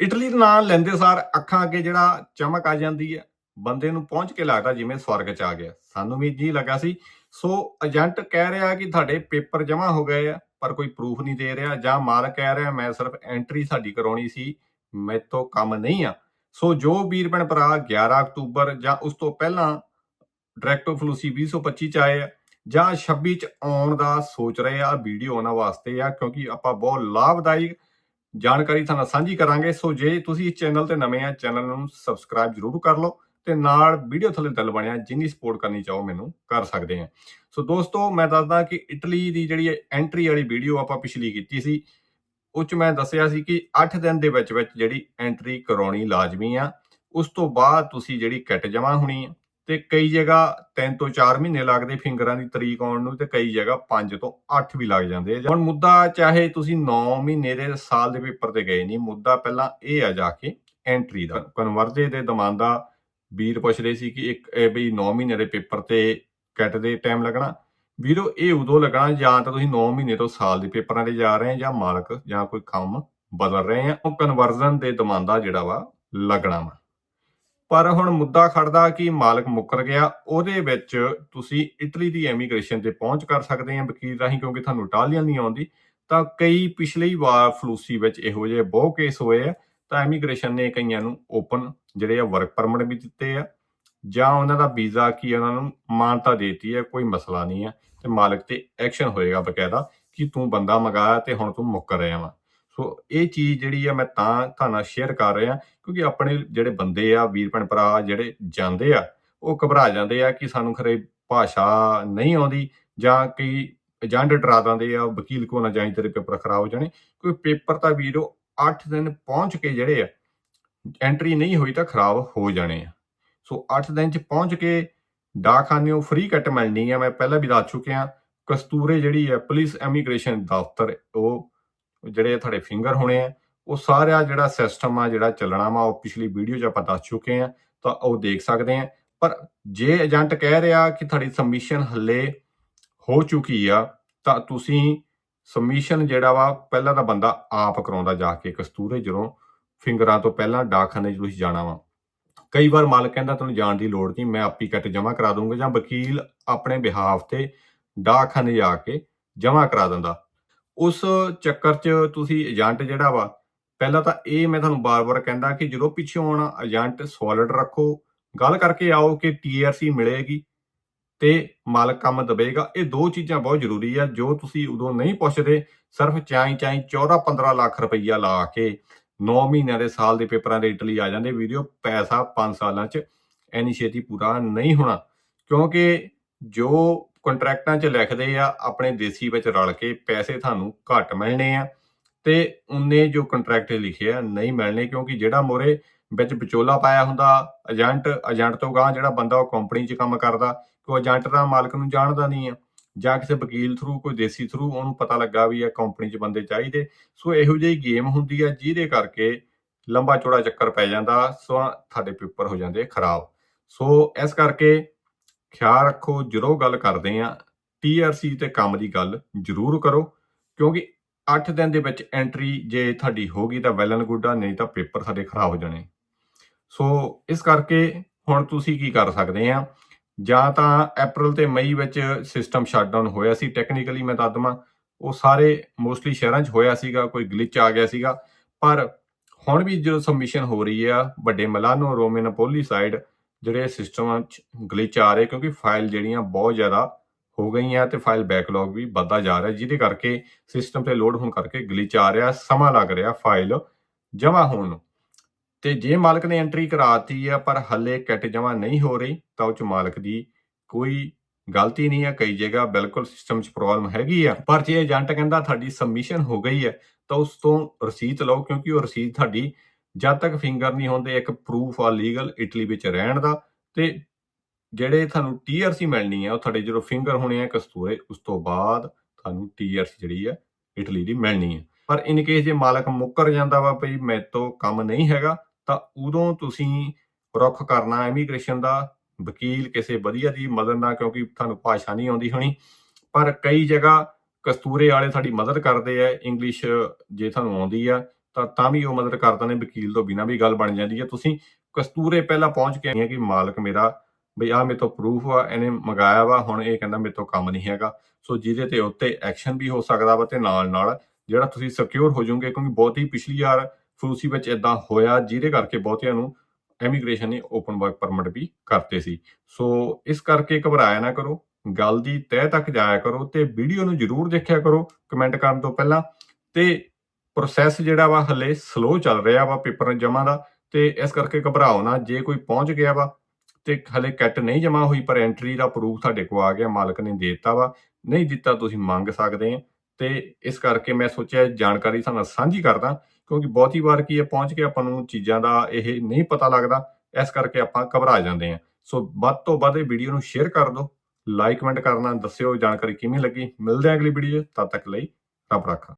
Italy ਦਾ ਨਾਂ ਲੈਂਦੇ ਸਾਰ ਅੱਖਾਂ ਅੱਗੇ ਜਿਹੜਾ ਚਮਕ ਆ ਜਾਂਦੀ ਹੈ, ਬੰਦੇ ਨੂੰ ਪਹੁੰਚ ਕੇ ਲੱਗਦਾ ਜਿਵੇਂ ਸਵਰਗ 'ਚ ਆ ਗਿਆ। ਸਾਨੂੰ ਵੀ ਜੀ ਲੱਗਾ ਸੀ। ਸੋ ਏਜੰਟ ਕਹਿ ਰਿਹਾ ਕਿ ਤੁਹਾਡੇ ਪੇਪਰ ਜਮ੍ਹਾਂ ਹੋ ਗਏ ਆ, ਪਰ ਕੋਈ ਪ੍ਰੂਫ ਨਹੀਂ ਦੇ ਰਿਹਾ ਜਾਂ ਮਾਲਕ ਕਹਿ ਰਿਹਾ, ਮੈਂ ਸਿਰਫ ਐਂਟਰੀ ਸਾਡੀ ਕਰਾਉਣੀ ਸੀ, ਮੈਥੋਂ ਕੰਮ ਨਹੀਂ ਆ। ਸੋ ਜੋ ਵੀਰ ਭੈਣ ਭਰਾ 11 ਅਕਤੂਬਰ ਜਾਂ ਉਸ ਤੋਂ ਪਹਿਲਾਂ ਡਾਇਰੈਕਟ ਫਲੂਸੀ 2025 ਚ ਆਏ ਆ, ਜਾਂ 26 ਚ ਆਉਣ ਦਾ ਸੋਚ ਰਹੇ ਆ ਵੀਡੀਓ ਉਹਨਾਂ ਵਾਸਤੇ ਆ, ਕਿਉਂਕਿ ਆਪਾਂ ਬਹੁਤ ਲਾਭਦਾਇਕ ਜਾਣਕਾਰੀ ਤੁਹਾਨੂੰ ਸਾਂਝੀ ਕਰਾਂਗੇ। ਸੋ ਜੇ ਤੁਸੀਂ ਇਸ ਚੈਨਲ ਤੇ ਨਵੇਂ ਆ, ਚੈਨਲ ਨੂੰ ਸਬਸਕ੍ਰਾਈਬ ਜ਼ਰੂਰ ਕਰ ਲਓ ਤੇ ਨਾਲ ਵੀਡੀਓ ਥੱਲੇ ਦਿਲ ਬਣਿਆ ਜਿੰਨੀ ਸਪੋਰਟ ਕਰਨੀ ਚਾਹੋ ਮੈਨੂੰ ਕਰ ਸਕਦੇ ਆ। ਸੋ ਦੋਸਤੋ, ਮੈਂ ਦੱਸਦਾ ਕਿ ਇਟਲੀ ਦੀ ਜਿਹੜੀ ਐਂਟਰੀ ਵਾਲੀ ਵੀਡੀਓ ਆਪਾਂ ਪਿਛਲੀ ਕੀਤੀ ਸੀ, ਉਹ ਚ ਮੈਂ ਦੱਸਿਆ ਸੀ ਕਿ 8 ਦਿਨ ਦੇ ਵਿੱਚ ਵਿੱਚ ਜਿਹੜੀ ਐਂਟਰੀ ਕਰਾਉਣੀ ਲਾਜ਼ਮੀ ਆ। ਉਸ ਤੋਂ ਬਾਅਦ ਤੁਸੀਂ ਜਿਹੜੀ ਕਿੱਟ ਜਮ੍ਹਾਂ ਹੋਣੀ ਆ ਤੇ ਕਈ ਜਗ੍ਹਾ 3 ਤੋਂ 4 ਮਹੀਨੇ ਲੱਗਦੇ ਫਿੰਗਰਾਂ ਦੀ ਤਰੀਕ ਆਉਣ ਨੂੰ, ਤੇ ਕਈ ਜਗ੍ਹਾ 5 ਤੋਂ 8 ਵੀ ਲੱਗ ਜਾਂਦੇ ਆ। ਹੁਣ ਮੁੱਦਾ ਚਾਹੇ ਤੁਸੀਂ 9 ਮਹੀਨੇ ਦੇ ਸਾਲ ਦੇ ਪੇਪਰ ਤੇ ਗਏ ਨਹੀਂ, ਮੁੱਦਾ ਪਹਿਲਾਂ ਇਹ ਆ ਜਾ ਕੇ ਐਂਟਰੀ ਦਾ। ਕਨਵਰਜੇ ਦੇ ਦਮਾਂਦਾ ਵੀਰ ਪੁੱਛ ਰਹੇ ਸੀ ਕਿ ਇੱਕ ਇਹ ਵੀ 9 ਮਹੀਨੇ ਦੇ ਪੇਪਰ ਤੇ ਕਿੱਟ ਦੇ ਟਾਈਮ ਲੱਗਣਾ। ਵੀਰੋ, ਇਹ ਉਦੋਂ ਲੱਗਣਾ ਜਾਂ ਤਾਂ ਤੁਸੀਂ 9 ਮਹੀਨੇ ਤੋਂ ਸਾਲ ਦੇ ਪੇਪਰਾਂ ਤੇ ਜਾ ਰਹੇ ਆ ਜਾਂ ਮਾਲਕ ਜਾਂ ਕੋਈ ਕੰਮ ਬਦਲ ਰਹੇ ਆ। ਉਹ ਕਨਵਰਜ਼ਨ ਦੇ ਦਮਾਂਦਾ ਜਿਹੜਾ ਵਾ, ਲੱਗਣਾ ਵਾ। ਪਰ ਹੁਣ ਮੁੱਦਾ ਖੜਦਾ ਕਿ ਮਾਲਕ ਮੁੱਕਰ ਗਿਆ, ਉਹਦੇ ਵਿੱਚ ਤੁਸੀਂ ਇਟਲੀ ਦੀ ਐਮੀਗ੍ਰੇਸ਼ਨ ਤੇ ਪਹੁੰਚ ਕਰ ਸਕਦੇ ਆ ਵਕੀਲ ਰਾਹੀਂ, ਕਿਉਂਕਿ ਤੁਹਾਨੂੰ ਇਟਾਲੀਅਨ ਨਹੀਂ ਆਉਂਦੀ। ਤਾਂ ਕਈ ਪਿਛਲੀ ਵਾਰ ਫਲੂਸੀ ਵਿੱਚ ਇਹੋ ਜਿਹੇ ਬਹੁਤ ਕੇਸ ਹੋਏ ਆ, ਤਾਂ ਐਮੀਗ੍ਰੇਸ਼ਨ ਨੇ ਕਈਆਂ ਨੂੰ ਓਪਨ ਜਿਹੜੇ ਆ ਵਰਕ ਪਰਮਿਟ ਵੀ ਦਿੱਤੇ ਆ, ਜਾਂ ਉਹਨਾਂ ਦਾ ਵੀਜ਼ਾ ਕੀ ਉਹਨਾਂ ਨੂੰ ਮਾਨਤਾ ਦੇਤੀ ਹੈ ਕੋਈ ਮਸਲਾ ਨਹੀਂ ਹੈ ਤੇ ਮਾਲਕ ਤੇ ਐਕਸ਼ਨ ਹੋਏਗਾ ਬਕਾਇਦਾ ਕਿ ਤੂੰ ਬੰਦਾ ਮੰਗਾਇਆ ਤੇ ਹੁਣ ਤੂੰ ਮੁੱਕਰ ਰਿਹਾ ਵਾ। ਸੋ ਇਹ ਚੀਜ਼ ਜਿਹੜੀ ਆ ਮੈਂ ਤਾਂ ਤੁਹਾਨੂੰ ਸ਼ੇਅਰ ਕਰ ਰਿਹਾ, ਕਿਉਂਕਿ ਆਪਣੇ ਜਿਹੜੇ ਬੰਦੇ ਆ, ਵੀਰ ਭੈਣ ਭਰਾ ਜਿਹੜੇ ਜਾਂਦੇ ਆ, ਉਹ ਘਬਰਾ ਜਾਂਦੇ ਆ ਕਿ ਸਾਨੂੰ ਖਰੇ ਭਾਸ਼ਾ ਨਹੀਂ ਆਉਂਦੀ ਜਾਂ ਕਈ ਏਜੰਟ ਡਰਾ ਦਿੰਦੇ ਆ, ਵਕੀਲ ਕੋ ਨਾ ਜਾਈ ਤੇਰੇ ਪੇਪਰ ਖਰਾਬ ਹੋ ਜਾਣੇ। ਕੋਈ ਪੇਪਰ ਤਾਂ ਵੀਰੋ 8 ਦਿਨ ਪਹੁੰਚ ਕੇ ਜਿਹੜੇ ਆ ਐਂਟਰੀ ਨਹੀਂ ਹੋਈ ਤਾਂ ਖਰਾਬ ਹੋ ਜਾਣੇ ਆ। ਸੋ 8 ਦਿਨ ਚ ਪਹੁੰਚ ਕੇ ਡਾਕਖਾਨਿਓਂ ਫ੍ਰੀ ਕੱਟ ਮਿਲਣੀ ਆ, ਮੈਂ ਪਹਿਲਾਂ ਵੀ ਦੱਸ ਚੁੱਕਿਆ। ਕਸਤੂਰੇ ਜਿਹੜੀ ਆ ਪੁਲਿਸ ਇਮੀਗ੍ਰੇਸ਼ਨ ਦਫ਼ਤਰ, ਉਹ ਜਿਹੜੇ ਤੁਹਾਡੇ ਫਿੰਗਰ ਹੋਣੇ ਆ, ਉਹ ਸਾਰਾ ਜਿਹੜਾ ਸਿਸਟਮ ਆ, ਜਿਹੜਾ ਚੱਲਣਾ ਵਾ, ਉਹ ਪਿਛਲੀ ਵੀਡੀਓ 'ਚ ਆਪਾਂ ਦੱਸ ਚੁੱਕੇ ਆ, ਤਾਂ ਉਹ ਦੇਖ ਸਕਦੇ ਆ। ਪਰ ਜੇ ਏਜੰਟ ਕਹਿ ਰਿਹਾ ਕਿ ਤੁਹਾਡੀ ਸਬਮਿਸ਼ਨ ਹੱਲੇ ਹੋ ਚੁੱਕੀ ਆ, ਤਾਂ ਤੁਸੀਂ ਸਬਮਿਸ਼ਨ ਜਿਹੜਾ ਵਾ, ਪਹਿਲਾਂ ਤਾਂ ਬੰਦਾ ਆਪ ਕਰਾਉਂਦਾ ਜਾ ਕੇ ਕਸਤੂਰੇ ਜਦੋਂ ਫਿੰਗਰਾਂ ਤੋਂ ਪਹਿਲਾਂ ਡਾਕਖਾਨੇ 'ਚ ਤੁਸੀਂ ਜਾਣਾ ਵਾ। ਕਈ ਵਾਰ ਮਾਲਕ ਕਹਿੰਦਾ ਤੁਹਾਨੂੰ ਜਾਣ ਦੀ ਲੋੜ ਨਹੀਂ, ਮੈਂ ਆਪੀ ਕੱਟ ਜਮ੍ਹਾਂ ਕਰਾ ਦੂੰਗਾ, ਜਾਂ ਵਕੀਲ ਆਪਣੇ ਬਿਹਾਫ ਤੇ ਡਾਕਖਾਨੇ ਜਾ ਕੇ ਜਮ੍ਹਾਂ ਕਰਾ ਦਿੰਦਾ। ਉਸ ਚੱਕਰ 'ਚ ਤੁਸੀਂ ਏਜੰਟ ਜਿਹੜਾ ਵਾ, ਪਹਿਲਾਂ ਤਾਂ ਇਹ ਮੈਂ ਤੁਹਾਨੂੰ ਬਾਰ-ਬਾਰ ਕਹਿੰਦਾ ਕਿ ਜਦੋਂ ਪਿੱਛੋਂ ਆਉਣਾ ਏਜੰਟ ਸੋਲਿਡ ਰੱਖੋ, ਗੱਲ ਕਰਕੇ ਆਓ ਕਿ ਟੀਆਰਸੀ ਮਿਲੇਗੀ ਤੇ ਮਾਲਕ ਕੰਮ ਦਬੇਗਾ ਇਹ ਦੋ ਚੀਜ਼ਾਂ ਬਹੁਤ ਜ਼ਰੂਰੀ ਆ, ਜੋ ਤੁਸੀਂ ਉਦੋਂ ਨਹੀਂ ਪੁੱਛਦੇ, ਸਿਰਫ ਚਾਈ ਚਾਈ 14 15 ਲੱਖ ਰੁਪਈਆ ਲਾ ਕੇ 9 ਮਹੀਨਿਆਂ ਦੇ ਸਾਲ ਦੇ ਪੇਪਰਾਂ ਦੇ ਇਟਲੀ ਆ ਜਾਂਦੇ ਵੀਡੀਓ, ਪੈਸਾ 5 ਸਾਲਾਂ 'ਚ ਐਨੀ ਛੇਤੀ ਪੂਰਾ ਨਹੀਂ ਹੋਣਾ। ਕਿਉਂਕਿ ਜੋ ਕੰਟਰੈਕਟਾਂ 'ਚ ਲਿਖਦੇ ਆ, ਆਪਣੇ ਦੇਸੀ ਵਿੱਚ ਰਲ ਕੇ ਪੈਸੇ ਤੁਹਾਨੂੰ ਘੱਟ ਮਿਲਣੇ ਆ। ਤੇ ਉਹਨੇ ਜੋ ਕੰਟਰੈਕਟ ਲਿਖੇ ਆ ਨਹੀਂ ਮਿਲਣੇ ਕਿਉਂਕਿ ਜਿਹੜਾ ਮੋਰੇ ਵਿੱਚ ਵਿਚੋਲਾ ਪਾਇਆ ਹੁੰਦਾ, ਏਜੰਟ ਏਜੰਟ ਤੋਂ ਗਾਂ ਜਿਹੜਾ ਬੰਦਾ ਉਹ ਕੰਪਨੀ 'ਚ ਕੰਮ ਕਰਦਾ ਕਿ ਏਜੰਟ ਦਾ ਮਾਲਕ ਨੂੰ ਜਾਣਦਾ ਨਹੀਂ ਆ। ਜਾਂ ਕਿਸੇ ਵਕੀਲ ਥਰੂ ਕੋਈ ਦੇਸੀ ਥਰੂ ਉਹਨੂੰ ਪਤਾ ਲੱਗਾ ਵੀ ਇਹ ਕੰਪਨੀ 'ਚ ਬੰਦੇ ਚਾਹੀਦੇ। ਸੋ ਇਹੋ ਜਿਹੀ ਗੇਮ ਹੁੰਦੀ ਆ, ਜਿਹਦੇ ਕਰਕੇ ਲੰਬਾ ਚੌੜਾ ਚੱਕਰ ਪੈ ਜਾਂਦਾ, ਸੋ ਤੁਹਾਡੇ ਪੇਪਰ ਹੋ ਜਾਂਦੇ ਖਰਾਬ। ਸੋ ਇਸ ਕਰਕੇ ਖਿਆਲ ਰੱਖੋ, ਜਦੋਂ ਗੱਲ ਕਰਦੇ ਆ ਟੀਆਰਸੀ ਤੇ ਕੰਮ ਦੀ ਗੱਲ ਜ਼ਰੂਰ ਕਰੋ, ਕਿਉਂਕਿ 8 ਦਿਨ ਦੇ ਵਿੱਚ ਐਂਟਰੀ ਜੇ ਤੁਹਾਡੀ ਹੋ ਗਈ ਤਾਂ ਵੈਲ ਐਂਡ ਗੁੱਡ ਆ, ਨਹੀਂ ਤਾਂ ਪੇਪਰ ਸਾਡੇ ਖਰਾਬ ਹੋ ਜਾਣੇ। ਸੋ ਇਸ ਕਰਕੇ ਹੁਣ ਤੁਸੀਂ ਕੀ ਕਰ ਸਕਦੇ ਆ ਜਾਂ ਤਾਂ ਅਪ੍ਰੈਲ ਤੇ ਮਈ ਵਿੱਚ ਸਿਸਟਮ ਸ਼ਟਡਾਊਨ ਹੋਇਆ ਸੀ ਟੈਕਨੀਕਲੀ ਮੈਂ ਦੱਸ ਦਵਾਂ, ਉਹ ਸਾਰੇ ਮੋਸਟਲੀ ਸ਼ਹਿਰਾਂ 'ਚ ਹੋਇਆ ਸੀਗਾ, ਕੋਈ ਗਲਿਚ ਆ ਗਿਆ ਸੀਗਾ, ਪਰ ਹੁਣ ਵੀ ਜਦੋਂ ਸਬਮਿਸ਼ਨ ਹੋ ਰਹੀ ਆ, ਵੱਡੇ ਮਲਾਨੋ ਰੋਮੇਨਪੋਲੀ ਸਾਈਡ ਜਿਹੜੇ ਸਿਸਟਮਾਂ 'ਚ ਗਲਿਚ ਆ ਰਹੇ, ਕਿਉਂਕਿ ਫਾਈਲ ਜਿਹੜੀਆਂ ਬਹੁਤ ਜ਼ਿਆਦਾ ਹੋ ਗਈਆਂ ਤੇ ਫਾਈਲ ਬੈਕਲੌਗ ਵੀ ਵੱਧਦਾ ਜਾ ਰਿਹਾ, ਜਿਹਦੇ ਕਰਕੇ ਸਿਸਟਮ ਤੇ ਲੋਡ ਹੋਣ ਕਰਕੇ ਗਲਿਚ ਆ ਰਿਹਾ, ਸਮਾਂ ਲੱਗ ਰਿਹਾ ਫਾਈਲ ਜਮ੍ਹਾਂ ਹੋਣ ਨੂੰ। ਤੇ ਜੇ ਮਾਲਕ ਨੇ ਐਂਟਰੀ ਕਰਾਤੀ ਆ, ਪਰ ਹੱਲੇ ਕਿੱਟ ਜਮ੍ਹਾਂ ਨਹੀਂ ਹੋ ਰਹੀ, ਤਾਂ ਉਹ ਚ ਮਾਲਕ ਦੀ ਕੋਈ ਗਲਤੀ ਨਹੀਂ ਹੈ ਕਈ ਜਗ੍ਹਾ ਬਿਲਕੁਲ ਸਿਸਟਮ 'ਚ ਪ੍ਰੋਬਲਮ ਹੈਗੀ ਆ। ਪਰ ਜੇ ਏਜੰਟ ਕਹਿੰਦਾ ਤੁਹਾਡੀ ਸਬਮਿਸ਼ਨ ਹੋ ਗਈ ਹੈ ਤਾਂ ਉਸ ਤੋਂ ਰਸੀਦ ਲਓ, ਕਿਉਂਕਿ ਉਹ ਰਸੀਦ ਤੁਹਾਡੀ ਜਦ ਤੱਕ ਫਿੰਗਰ ਨਹੀਂ ਹੁੰਦੇ, ਇੱਕ ਪ੍ਰੂਫ ਆ ਲੀਗਲ ਇਟਲੀ ਵਿੱਚ ਰਹਿਣ ਦਾ, ਤੇ ਜਿਹੜੇ ਤੁਹਾਨੂੰ ਟੀਆਰਸੀ ਮਿਲਣੀ ਹੈ ਉਹ ਤੁਹਾਡੇ ਜਦੋਂ ਫਿੰਗਰ ਹੋਣੇ ਆ ਕਸਤੂਰੇ ਉਸ ਤੋਂ ਬਾਅਦ ਤੁਹਾਨੂੰ ਟੀਆਰਸੀ ਜਿਹੜੀ ਹੈ ਇਟਲੀ ਦੀ ਮਿਲਣੀ ਹੈ ਪਰ ਇਨ ਕੇਸ ਜੇ ਮਾਲਕ ਮੁੱਕਰ ਜਾਂਦਾ ਵਾ ਭਈ ਮੇਰੇ ਤੋਂ ਕੰਮ ਨਹੀਂ ਹੈਗਾ, ਤਾਂ ਉਦੋਂ ਤੁਸੀਂ ਰੁੱਖ ਕਰਨਾ ਇਮੀਗ੍ਰੇਸ਼ਨ ਦਾ ਵਕੀਲ ਕਿਸੇ ਵਧੀਆ ਦੀ ਮਦਦ ਨਾਲ, ਕਿਉਂਕਿ ਤੁਹਾਨੂੰ ਭਾਸ਼ਾ ਨਹੀਂ ਆਉਂਦੀ ਹੋਣੀ। ਪਰ ਕਈ ਜਗ੍ਹਾ ਕਸਤੂਰੇ ਵਾਲੇ ਸਾਡੀ ਮਦਦ ਕਰਦੇ ਆ ਇੰਗਲਿਸ਼ ਜੇ ਤੁਹਾਨੂੰ ਆਉਂਦੀ ਆ ਤਾਂ ਤਾਂ ਵੀ ਉਹ ਮਦਦ ਕਰ ਦਿੰਦੇ ਵਕੀਲ ਤੋਂ ਬਿਨਾਂ ਵੀ ਗੱਲ ਬਣ ਜਾਂਦੀ ਹੈ। ਤੁਸੀਂ ਕਸਤੂਰੇ ਪਹਿਲਾਂ ਪਹੁੰਚ ਕੇ ਆਏ ਕਿ ਮਾਲਕ ਮੇਰਾ, ਬਈ ਆ ਮੇਰੇ ਤੋਂ ਪ੍ਰੂਫ ਆ, ਇਹਨੇ ਮੰਗਾਇਆ ਵਾ, ਹੁਣ ਇਹ ਕਹਿੰਦਾ ਮੇਰੇ ਤੋਂ ਕੰਮ ਨਹੀਂ ਹੈਗਾ। ਸੋ ਜਿਹਦੇ ਤੇ ਉੱਤੇ ਐਕਸ਼ਨ ਵੀ ਹੋ ਸਕਦਾ ਵਾ ਤੇ ਨਾਲ ਨਾਲ ਜਿਹੜਾ ਤੁਸੀਂ ਸਿਕਿਉਰ ਹੋ ਜਾਓਗੇ, ਕਿਉਂਕਿ ਬਹੁਤ ਹੀ ਪਿਛਲੀ ਵਾਰ ਫਰੂਸੀ ਵਿੱਚ ਇਦਾਂ ਹੋਇਆ, ਜਿਹਦੇ ਕਰਕੇ ਬਹੁਤਿਆਂ ਨੂੰ ਇਮੀਗ੍ਰੇਸ਼ਨ ਨੇ ਓਪਨ ਵਰਕ ਪਰਮਿਟ ਵੀ ਕਰਤੇ ਸੀ। ਸੋ ਇਸ ਕਰਕੇ ਘਬਰਾਇਆ ਨਾ ਕਰੋ, ਗੱਲ ਦੀ ਤਹਿ ਤੱਕ ਜਾਇਆ ਕਰੋ ਤੇ ਵੀਡੀਓ ਨੂੰ ਜਰੂਰ ਦੇਖਿਆ ਕਰੋ ਕਮੈਂਟ ਕਰਨ ਤੋਂ ਪਹਿਲਾਂ। ਤੇ ਪ੍ਰੋਸੈਸ ਜਿਹੜਾ ਵਾ ਹਲੇ ਸਲੋ ਚੱਲ ਰਿਹਾ ਵਾ ਪੇਪਰ ਜਮਾ ਦਾ, ਤੇ ਇਸ ਕਰਕੇ ਘਬਰਾਓ ਨਾ, ਜੇ ਕੋਈ ਪਹੁੰਚ ਗਿਆ ਵਾ ਤੇ ਹਲੇ ਕਿੱਟ ਨਹੀਂ ਜਮਾ ਹੋਈ, ਪਰ ਐਂਟਰੀ ਦਾ ਪ੍ਰੂਫ ਤੁਹਾਡੇ ਕੋਲ ਆ ਗਿਆ, ਮਾਲਕ ਨੇ ਦੇ ਦਿੱਤਾ ਵਾ, ਨਹੀਂ ਦਿੱਤਾ ਤੁਸੀਂ ਮੰਗ ਸਕਦੇ ਆ। ਤੇ ਇਸ ਕਰਕੇ ਮੈਂ ਸੋਚਿਆ ਜਾਣਕਾਰੀ ਤੁਹਾਨੂੰ ਸਾਂਝੀ ਕਰਦਾ, ਕਿਉਂਕਿ ਬਹੁਤੀ ਵਾਰ ਕੀ ਹੈ ਪਹੁੰਚ ਕੇ ਆਪਾਂ ਨੂੰ ਚੀਜ਼ਾਂ ਦਾ ਇਹ ਨਹੀਂ ਪਤਾ ਲੱਗਦਾ, ਇਸ ਕਰਕੇ ਆਪਾਂ ਘਬਰਾ ਜਾਂਦੇ ਆ। ਸੋ ਵੱਧ ਤੋਂ ਵੱਧ ਇਹ ਵੀਡੀਓ ਨੂੰ ਸ਼ੇਅਰ ਕਰ ਦਿਓ ਲਾਈਕ ਕਮੈਂਟ ਕਰਨਾ ਦੱਸਿਓ ਜਾਣਕਾਰੀ ਕਿਵੇਂ ਲੱਗੀ। ਮਿਲਦੇ ਆ ਅਗਲੀ ਵੀਡੀਓ ਤਦ ਤੱਕ ਲਈ ਰੱਬ ਰਾਖਾ।